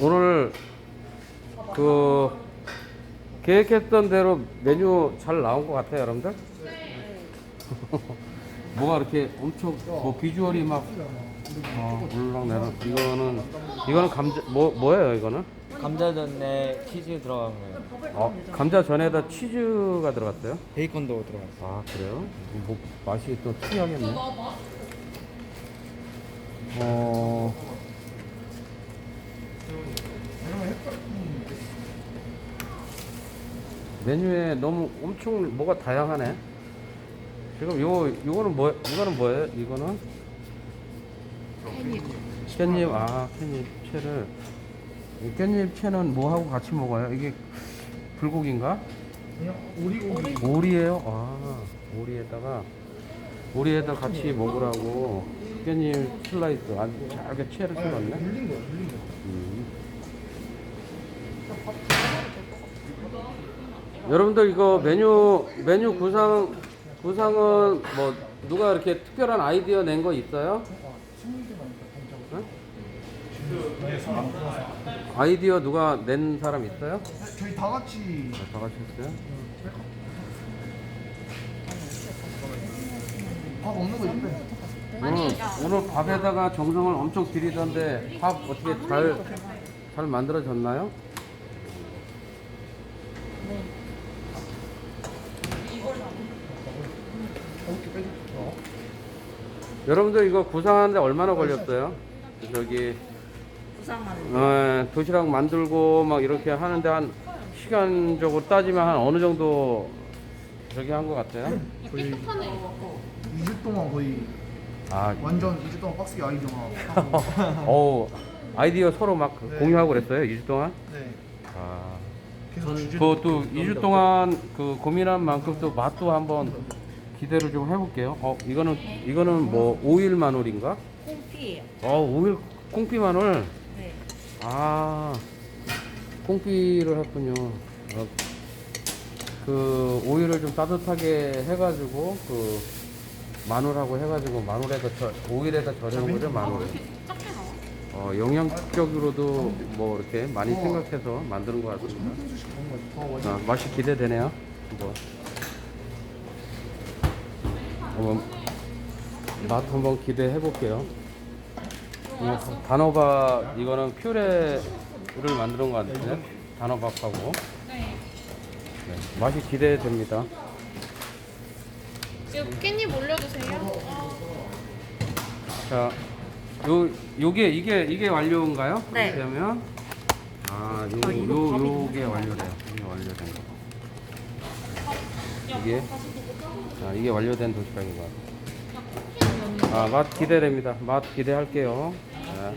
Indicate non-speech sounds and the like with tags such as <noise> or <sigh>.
오늘 그 계획했던 대로 메뉴 잘 나온 것 같아요, 여러분들. <laughs> 뭐가 이렇게 엄청 뭐 비주얼이 막 어, 올라내는 이거는 이거는 감자 뭐 뭐예요 이거는? 감자전에 치즈 들어간 거예요. 어, 감자 전에다 치즈가 들어갔어요? 베이컨도 들어갔어요. 아 그래요? 뭐 맛이 또 특이하겠네. 어. 메뉴에 너무 엄청 뭐가 다양하네. 지금 요 요거는 뭐 이거는 뭐예요? 이거는 깻잎 아 깻잎 채를 이 깻잎 채는 뭐 하고 같이 먹어요? 이게 불고기인가? 오리고기 오리예요? 아, 오리에다가 오리에다 같이 먹으라고 깻잎 슬라이스 아주 잘게 채를 썰었네. 거야 거 음. 여러분들 이거 메뉴 메뉴 구상 구상은 뭐 누가 이렇게 특별한 아이디어 낸 거 있어요? 응? 아이디어 누가 낸 사람 있어요? 저희 다 같이 아, 다 같이 했어요? 밥 없는 거 있대 오늘, 오늘 밥에다가 정성을 엄청 들이던데 밥 어떻게 잘, 잘 만들어졌나요? 이렇게 빼줘 어. 여러분들 이거 구상하는데 얼마나 걸렸어요? 저기 어, 도시락 만들고 막 이렇게 하는데 한 시간적으로 따지면 한 어느 정도 저기 한 것 같아요? 거의 2주 동안 거의 아, 완전 2주 동안 빡세게 아이디어만 하고 <laughs> 어우 아이디어 서로 막 네. 공유하고 그랬어요 2주 동안? 네 아, 계속 주제 그또 2주 동안 그 고민한 만큼 또 맛도 한번 기대를 좀 해볼게요. 어, 이거는 이거는 뭐 오일 마늘인가? 콩피예요. 어, 오일 콩피 마늘. 네. 아, 콩피를 했군요. 어, 그 오일을 좀 따뜻하게 해가지고 그 마늘하고 해가지고 마늘에다 절 오일에다 절여놓은 거죠 마늘을. 어, 영양적으로도 뭐 이렇게 많이 생각해서 만드는 것 같습니다. 아, 맛이 기대되네요. 뭐. 한번 맛 한번 기대해 볼게요. 어, 단호박 이거는 퓨레를 만드는 것 같은데 단호박하고 네, 맛이 기대됩니다. 이거 깻잎 올려주세요. 자, 요 요게 이게 이게 완료인가요? 네. 그러면 아, 요, 요 요게 완료돼요. 이게 완료된 거. 이게 아, 이게 완료된 도시락인 것 같아요. 아, 맛 기대됩니다. 맛 기대할게요. 자,